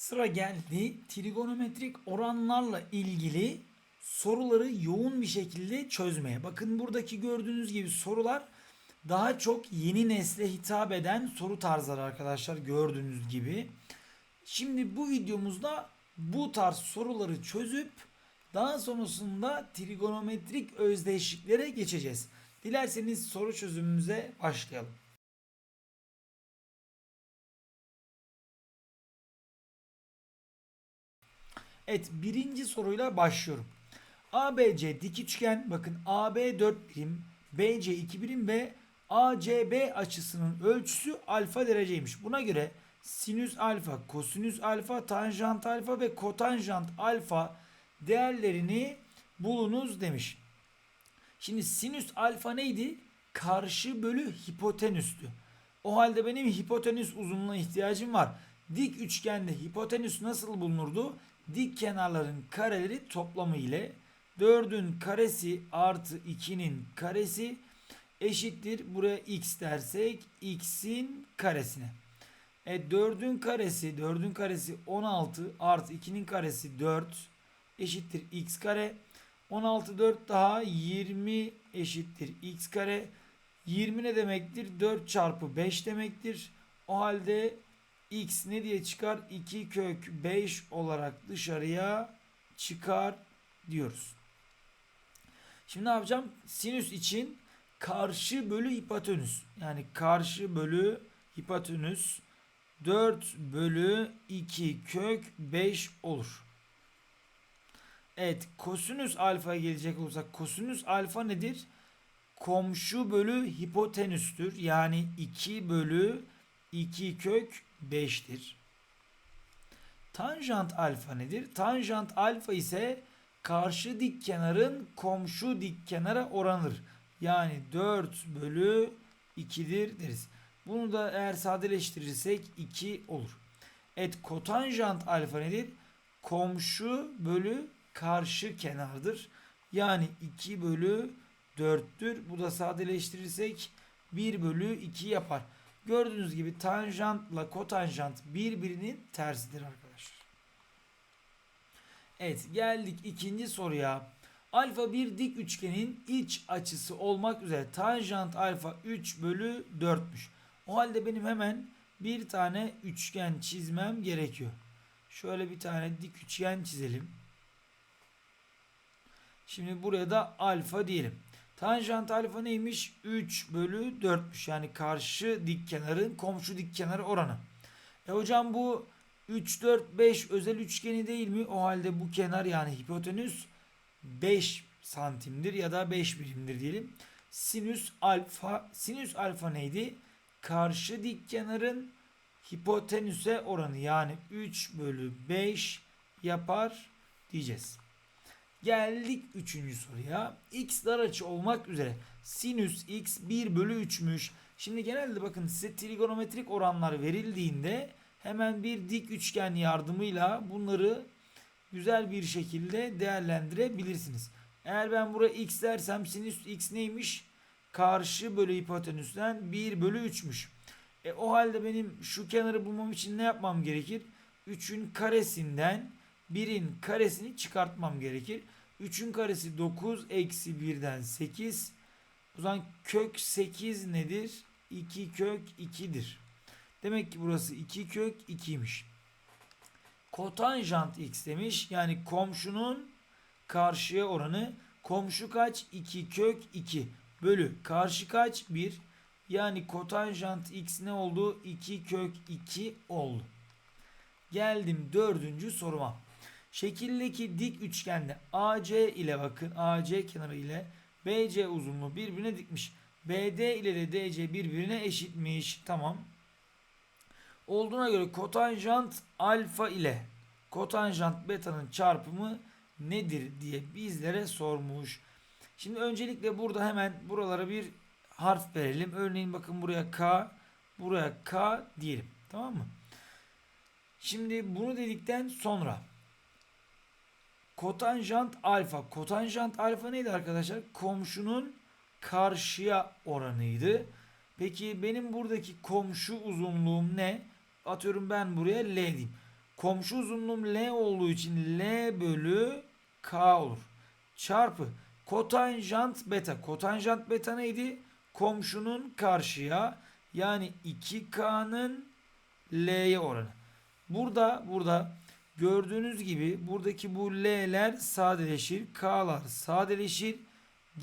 Sıra geldi trigonometrik oranlarla ilgili soruları yoğun bir şekilde çözmeye. Bakın buradaki gördüğünüz gibi sorular daha çok yeni nesle hitap eden soru tarzları arkadaşlar gördüğünüz gibi. Şimdi bu videomuzda bu tarz soruları çözüp daha sonrasında trigonometrik özdeşliklere geçeceğiz. Dilerseniz soru çözümümüze başlayalım. Evet birinci soruyla başlıyorum. ABC dik üçgen bakın AB 4 birim, BC 2 birim ve ACB açısının ölçüsü alfa dereceymiş. Buna göre sinüs alfa, kosinüs alfa, tanjant alfa ve kotanjant alfa değerlerini bulunuz demiş. Şimdi sinüs alfa neydi? Karşı bölü hipotenüstü. O halde benim hipotenüs uzunluğuna ihtiyacım var. Dik üçgende hipotenüs nasıl bulunurdu? Dik kenarların kareleri toplamı ile 4'ün karesi artı 2'nin karesi eşittir. Buraya x dersek x'in karesine. E 4'ün karesi 4'ün karesi 16 artı 2'nin karesi 4 eşittir x kare. 16 4 daha 20 eşittir x kare. 20 ne demektir? 4 çarpı 5 demektir. O halde x ne diye çıkar? 2 kök 5 olarak dışarıya çıkar diyoruz. Şimdi ne yapacağım? Sinüs için karşı bölü hipotenüs. Yani karşı bölü hipotenüs 4 bölü 2 kök 5 olur. Evet kosinüs alfaya gelecek olursak kosinüs alfa nedir? Komşu bölü hipotenüstür. Yani 2 bölü 2 kök 5'tir. Tanjant alfa nedir? Tanjant alfa ise karşı dik kenarın komşu dik kenara oranıdır. Yani 4 bölü 2'dir deriz. Bunu da eğer sadeleştirirsek 2 olur. Evet kotanjant alfa nedir? Komşu bölü karşı kenardır. Yani 2 bölü 4'tür. Bu da sadeleştirirsek 1 bölü 2 yapar. Gördüğünüz gibi tanjantla kotanjant birbirinin tersidir arkadaşlar. Evet geldik ikinci soruya. Alfa bir dik üçgenin iç açısı olmak üzere tanjant alfa 3 bölü 4'müş. O halde benim hemen bir tane üçgen çizmem gerekiyor. Şöyle bir tane dik üçgen çizelim. Şimdi buraya da alfa diyelim. Tanjant alfa neymiş? 3 bölü 4'müş. Yani karşı dik kenarın komşu dik kenarı oranı. E hocam bu 3, 4, 5 özel üçgeni değil mi? O halde bu kenar yani hipotenüs 5 santimdir ya da 5 birimdir diyelim. Sinüs alfa, sinüs alfa neydi? Karşı dik kenarın hipotenüse oranı yani 3 bölü 5 yapar diyeceğiz. Geldik 3. soruya. X dar açı olmak üzere sinüs x 1 bölü 3'müş. Şimdi genelde bakın size trigonometrik oranlar verildiğinde hemen bir dik üçgen yardımıyla bunları güzel bir şekilde değerlendirebilirsiniz. Eğer ben buraya x dersem sinüs x neymiş? Karşı bölü hipotenüsten 1 bölü 3'müş. E, o halde benim şu kenarı bulmam için ne yapmam gerekir? 3'ün karesinden 1'in karesini çıkartmam gerekir. 3'ün karesi 9 eksi 1'den 8. O zaman kök 8 nedir? 2 kök 2'dir. Demek ki burası 2 kök 2'ymiş. Kotanjant x demiş. Yani komşunun karşıya oranı. Komşu kaç? 2 kök 2 bölü karşı kaç? 1. Yani kotanjant x ne oldu? 2 kök 2 oldu. Geldim dördüncü soruma. Şekildeki dik üçgende AC ile bakın AC kenarı ile BC uzunluğu birbirine dikmiş. BD ile de DC birbirine eşitmiş. Tamam. Olduğuna göre kotanjant alfa ile kotanjant beta'nın çarpımı nedir diye bizlere sormuş. Şimdi öncelikle burada hemen buralara bir harf verelim. Örneğin bakın buraya K, buraya K diyelim. Tamam mı? Şimdi bunu dedikten sonra kotanjant alfa. Kotanjant alfa neydi arkadaşlar? Komşunun karşıya oranıydı. Peki benim buradaki komşu uzunluğum ne? Atıyorum ben buraya L diyeyim. Komşu uzunluğum L olduğu için L bölü K olur. Çarpı kotanjant beta. Kotanjant beta neydi? Komşunun karşıya yani 2K'nın L'ye oranı. Burada burada gördüğünüz gibi buradaki bu L'ler sadeleşir. K'lar sadeleşir.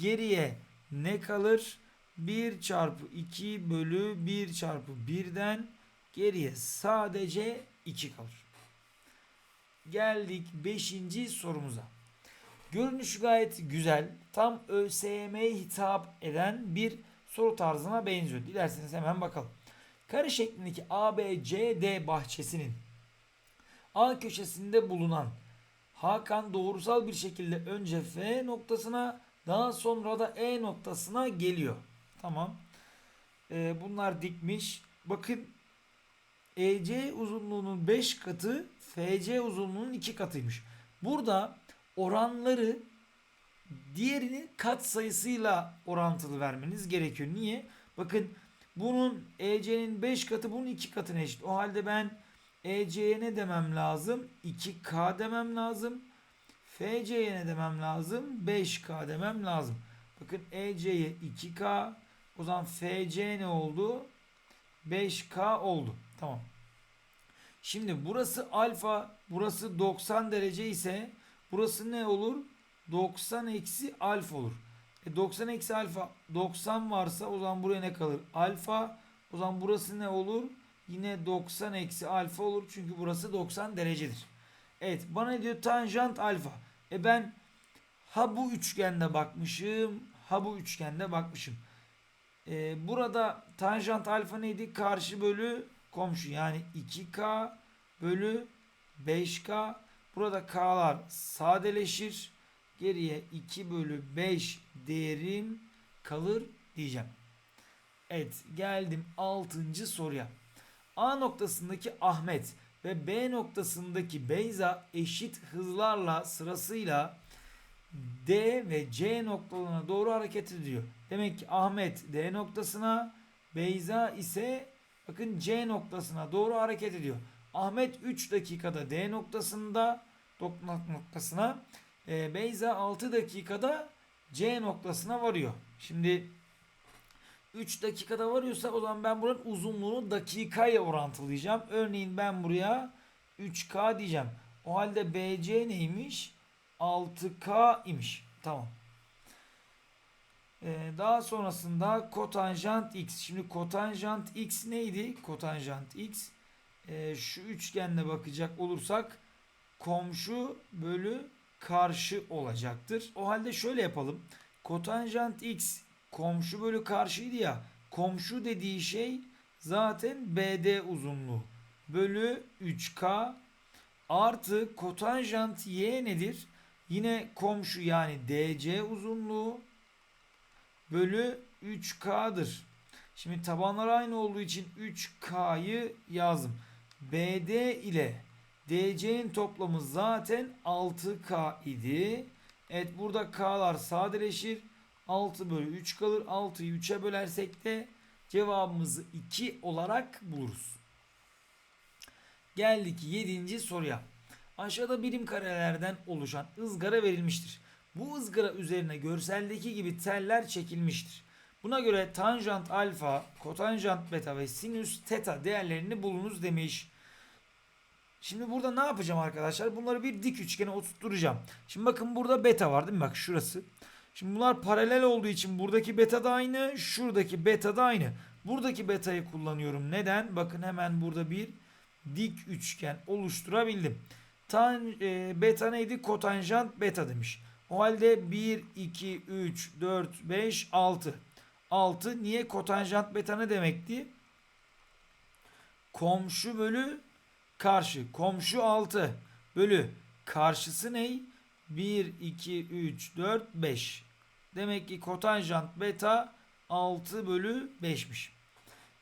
Geriye ne kalır? 1 çarpı 2 bölü 1 çarpı 1'den geriye sadece 2 kalır. Geldik 5. sorumuza. Görünüşü gayet güzel. Tam ÖSYM'ye hitap eden bir soru tarzına benziyor. Dilerseniz hemen bakalım. Kare şeklindeki ABCD bahçesinin A köşesinde bulunan Hakan doğrusal bir şekilde önce F noktasına daha sonra da E noktasına geliyor. Tamam. Ee, bunlar dikmiş. Bakın EC uzunluğunun 5 katı FC uzunluğunun 2 katıymış. Burada oranları diğerinin kat sayısıyla orantılı vermeniz gerekiyor. Niye? Bakın bunun EC'nin 5 katı bunun 2 katına eşit. O halde ben EC'ye ne demem lazım? 2K demem lazım. FC'ye ne demem lazım? 5K demem lazım. Bakın EC'ye 2K. O zaman FC ne oldu? 5K oldu. Tamam. Şimdi burası alfa, burası 90 derece ise burası ne olur? 90 eksi alfa olur. E 90 eksi alfa 90 varsa o zaman buraya ne kalır? Alfa. O zaman burası ne olur? Yine 90 eksi alfa olur. Çünkü burası 90 derecedir. Evet bana diyor tanjant alfa. E ben ha bu üçgende bakmışım ha bu üçgende bakmışım. E, burada tanjant alfa neydi? Karşı bölü komşu yani 2k bölü 5k. Burada k'lar sadeleşir. Geriye 2 bölü 5 değerim kalır diyeceğim. Evet geldim 6. soruya. A noktasındaki Ahmet ve B noktasındaki Beyza eşit hızlarla sırasıyla D ve C noktalarına doğru hareket ediyor. Demek ki Ahmet D noktasına, Beyza ise bakın C noktasına doğru hareket ediyor. Ahmet 3 dakikada D noktasında noktasına, e, Beyza 6 dakikada C noktasına varıyor. Şimdi 3 dakikada varıyorsa o zaman ben buranın uzunluğunu dakikayla orantılayacağım. Örneğin ben buraya 3K diyeceğim. O halde BC neymiş? 6K imiş. Tamam. Ee, daha sonrasında kotanjant x. Şimdi kotanjant x neydi? Kotanjant x. Ee, şu üçgenle bakacak olursak komşu bölü karşı olacaktır. O halde şöyle yapalım. Kotanjant x komşu bölü karşıydı ya. Komşu dediği şey zaten BD uzunluğu. Bölü 3K artı kotanjant Y nedir? Yine komşu yani DC uzunluğu bölü 3K'dır. Şimdi tabanlar aynı olduğu için 3K'yı yazdım. BD ile DC'nin toplamı zaten 6K idi. Evet burada K'lar sadeleşir. 6 bölü 3 kalır. 6'yı 3'e bölersek de cevabımızı 2 olarak buluruz. Geldik 7. soruya. Aşağıda birim karelerden oluşan ızgara verilmiştir. Bu ızgara üzerine görseldeki gibi teller çekilmiştir. Buna göre tanjant alfa, kotanjant beta ve sinüs teta değerlerini bulunuz demiş. Şimdi burada ne yapacağım arkadaşlar? Bunları bir dik üçgene oturtturacağım. Şimdi bakın burada beta var değil mi? Bak şurası. Şimdi bunlar paralel olduğu için buradaki beta da aynı, şuradaki beta da aynı. Buradaki beta'yı kullanıyorum. Neden? Bakın hemen burada bir dik üçgen oluşturabildim. Tan e, beta neydi? Kotanjant beta demiş. O halde 1, 2, 3, 4, 5, 6. 6 niye kotanjant beta ne demekti? Komşu bölü karşı. Komşu 6 bölü karşısı ne? 1, 2, 3, 4, 5. Demek ki kotanjant beta 6 bölü 5'miş.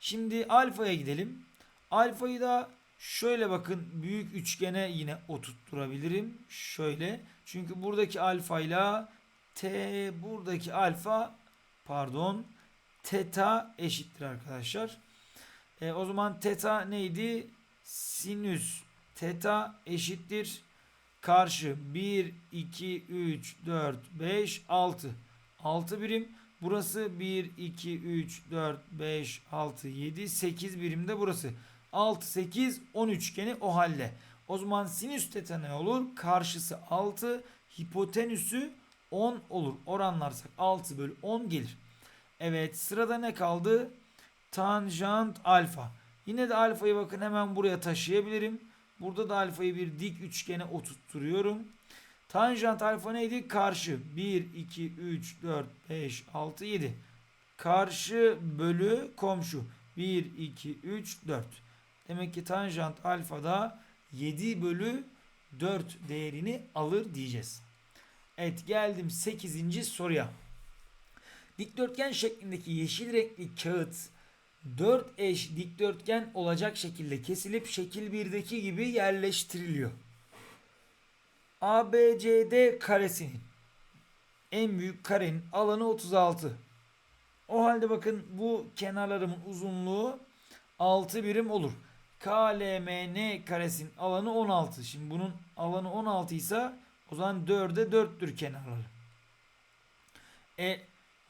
Şimdi alfaya gidelim. Alfayı da şöyle bakın büyük üçgene yine oturtturabilirim. Şöyle. Çünkü buradaki alfa ile t buradaki alfa pardon teta eşittir arkadaşlar. E, o zaman teta neydi? Sinüs Teta eşittir karşı 1, 2, 3, 4, 5, 6. 6 birim. Burası 1, 2, 3, 4, 5, 6, 7, 8 birim de burası. 6, 8, 10 üçgeni o halde. O zaman sinüs teta ne olur? Karşısı 6, hipotenüsü 10 olur. Oranlarsak 6 bölü 10 gelir. Evet sırada ne kaldı? Tanjant alfa. Yine de alfayı bakın hemen buraya taşıyabilirim. Burada da alfayı bir dik üçgene oturtturuyorum. Tanjant alfa neydi? Karşı. 1, 2, 3, 4, 5, 6, 7. Karşı bölü komşu. 1, 2, 3, 4. Demek ki tanjant alfa da 7 bölü 4 değerini alır diyeceğiz. Evet geldim 8. soruya. Dikdörtgen şeklindeki yeşil renkli kağıt 4 eş dikdörtgen olacak şekilde kesilip şekil 1'deki gibi yerleştiriliyor. ABCD karesinin en büyük karenin alanı 36. O halde bakın bu kenarlarımın uzunluğu 6 birim olur. KLMN karesinin alanı 16. Şimdi bunun alanı 16 ise o zaman 4'e 4'tür kenarları. E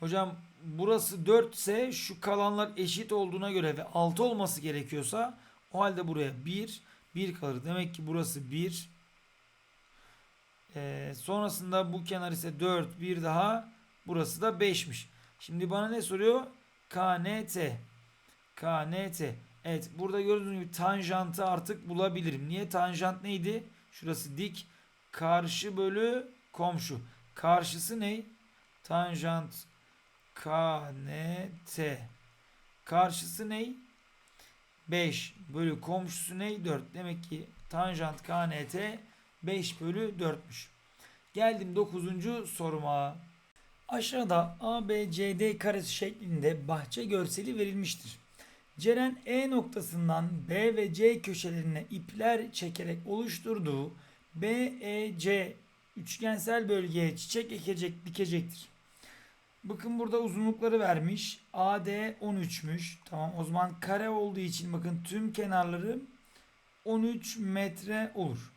hocam burası 4 ise şu kalanlar eşit olduğuna göre ve 6 olması gerekiyorsa o halde buraya 1 1 kalır. Demek ki burası 1 ee, sonrasında bu kenar ise 4 bir daha burası da 5'miş. Şimdi bana ne soruyor? KNT KNT Evet burada gördüğünüz gibi tanjantı artık bulabilirim. Niye? Tanjant neydi? Şurası dik. Karşı bölü komşu. Karşısı ne? Tanjant KNT. Karşısı ne? 5 bölü komşusu ne? 4. Demek ki tanjant KNT 5 bölü 4'müş. Geldim 9. soruma. Aşağıda ABCD karesi şeklinde bahçe görseli verilmiştir. Ceren E noktasından B ve C köşelerine ipler çekerek oluşturduğu BEC üçgensel bölgeye çiçek ekecek dikecektir. Bakın burada uzunlukları vermiş. AD 13'müş. Tamam o zaman kare olduğu için bakın tüm kenarları 13 metre olur.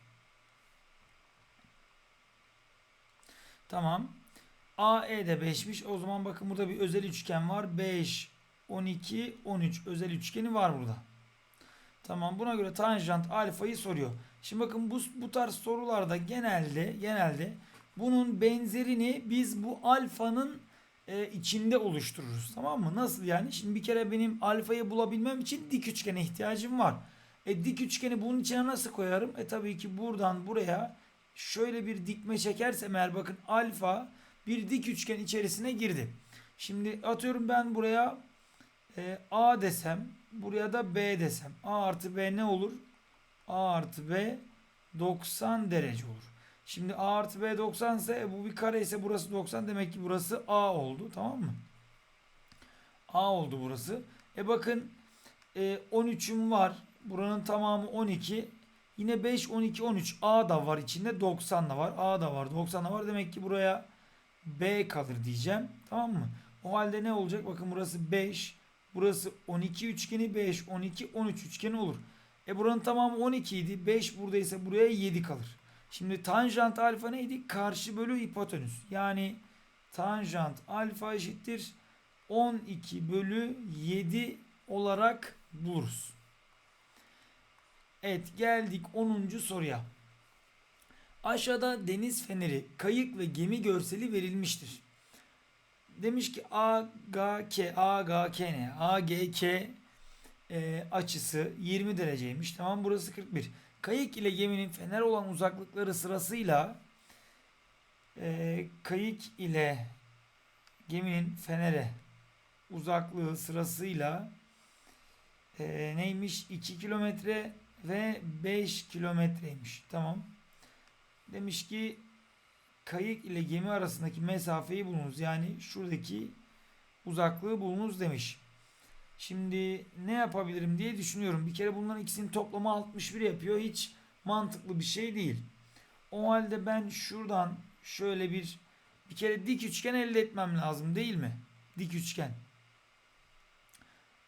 Tamam. AE de 5'miş. O zaman bakın burada bir özel üçgen var. 5, 12, 13 özel üçgeni var burada. Tamam buna göre tanjant alfayı soruyor. Şimdi bakın bu, bu tarz sorularda genelde genelde bunun benzerini biz bu alfanın e, içinde oluştururuz. Tamam mı? Nasıl yani? Şimdi bir kere benim alfayı bulabilmem için dik üçgene ihtiyacım var. E dik üçgeni bunun içine nasıl koyarım? E tabii ki buradan buraya şöyle bir dikme çekersem eğer bakın alfa bir dik üçgen içerisine girdi. Şimdi atıyorum ben buraya e, A desem buraya da B desem A artı B ne olur? A artı B 90 derece olur. Şimdi A artı B 90 ise e, bu bir kare ise burası 90 demek ki burası A oldu tamam mı? A oldu burası. E bakın e, 13'üm var. Buranın tamamı 12. Yine 5, 12, 13. A da var içinde. 90 da var. A da var. 90 da var. Demek ki buraya B kalır diyeceğim. Tamam mı? O halde ne olacak? Bakın burası 5. Burası 12 üçgeni 5, 12, 13 üçgeni olur. E buranın tamamı 12 idi. 5 buradaysa buraya 7 kalır. Şimdi tanjant alfa neydi? Karşı bölü hipotenüs. Yani tanjant alfa eşittir 12 bölü 7 olarak buluruz. Evet geldik 10. soruya. Aşağıda deniz feneri, kayık ve gemi görseli verilmiştir. Demiş ki AGK, AGK ne? AGK e, açısı 20 dereceymiş. Tamam burası 41. Kayık ile geminin fener olan uzaklıkları sırasıyla e, kayık ile geminin fenere uzaklığı sırasıyla e, neymiş? 2 kilometre ve 5 kilometreymiş. Tamam. Demiş ki kayık ile gemi arasındaki mesafeyi bulunuz. Yani şuradaki uzaklığı bulunuz demiş. Şimdi ne yapabilirim diye düşünüyorum. Bir kere bunların ikisinin toplamı 61 yapıyor. Hiç mantıklı bir şey değil. O halde ben şuradan şöyle bir bir kere dik üçgen elde etmem lazım değil mi? Dik üçgen.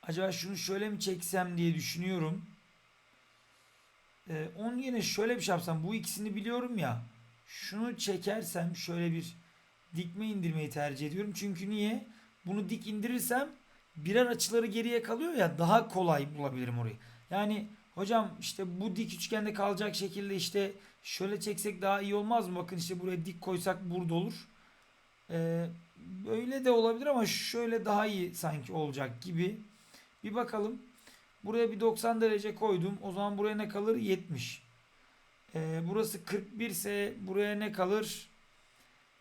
Acaba şunu şöyle mi çeksem diye düşünüyorum. Ee, onun yerine şöyle bir şey yapsam. Bu ikisini biliyorum ya. Şunu çekersem şöyle bir dikme indirmeyi tercih ediyorum. Çünkü niye? Bunu dik indirirsem birer açıları geriye kalıyor ya daha kolay bulabilirim orayı. Yani hocam işte bu dik üçgende kalacak şekilde işte şöyle çeksek daha iyi olmaz mı? Bakın işte buraya dik koysak burada olur. Ee, böyle de olabilir ama şöyle daha iyi sanki olacak gibi. Bir bakalım. Buraya bir 90 derece koydum. O zaman buraya ne kalır? 70. Ee, burası 41 ise buraya ne kalır?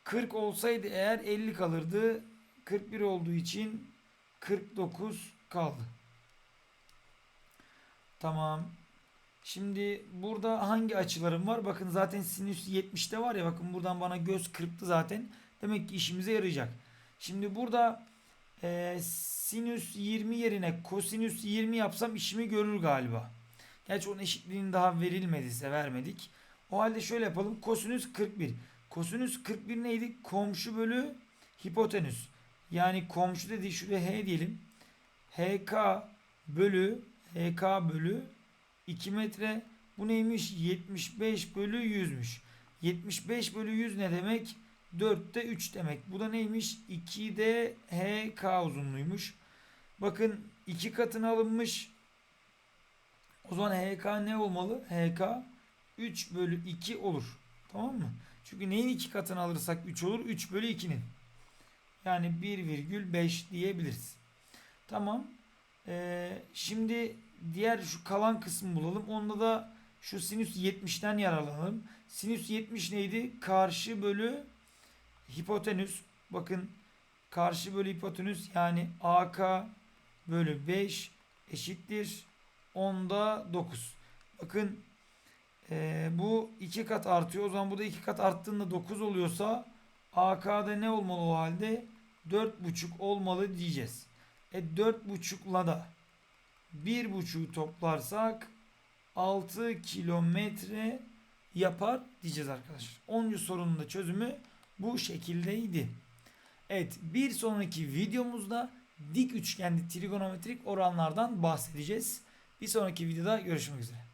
40 olsaydı eğer 50 kalırdı. 41 olduğu için 49 kaldı. Tamam. Şimdi burada hangi açılarım var? Bakın zaten sinüs 70'te var ya bakın buradan bana göz kırptı zaten. Demek ki işimize yarayacak. Şimdi burada e, sinüs 20 yerine kosinüs 20 yapsam işimi görür galiba. Gerçi onun eşitliğini daha verilmediyse vermedik. O halde şöyle yapalım. Kosinüs 41. Kosinüs 41 neydi? Komşu bölü hipotenüs. Yani komşu dediği şuraya h diyelim. HK bölü HK bölü 2 metre. Bu neymiş? 75 bölü 100'müş. 75 bölü 100 ne demek? 4'te 3 demek. Bu da neymiş? 2'de HK uzunluğuymuş. Bakın 2 katına alınmış. O zaman HK ne olmalı? HK 3 bölü 2 olur. Tamam mı? Çünkü neyin 2 katını alırsak 3 olur? 3 bölü 2'nin. Yani 1,5 diyebiliriz. Tamam. Ee, şimdi diğer şu kalan kısmı bulalım. Onda da şu sinüs 70'ten yararlanalım. Sinüs 70 neydi? Karşı bölü hipotenüs. Bakın karşı bölü hipotenüs yani AK bölü 5 eşittir 10'da 9. Bakın ee, bu 2 kat artıyor. O zaman bu da 2 kat arttığında 9 oluyorsa AK'da ne olmalı o halde? 4,5 olmalı diyeceğiz. E 4,5'la da 1,5'u toplarsak 6 kilometre yapar diyeceğiz arkadaşlar. 10. sorunun da çözümü bu şekildeydi. Evet bir sonraki videomuzda dik üçgenli trigonometrik oranlardan bahsedeceğiz. Bir sonraki videoda görüşmek üzere.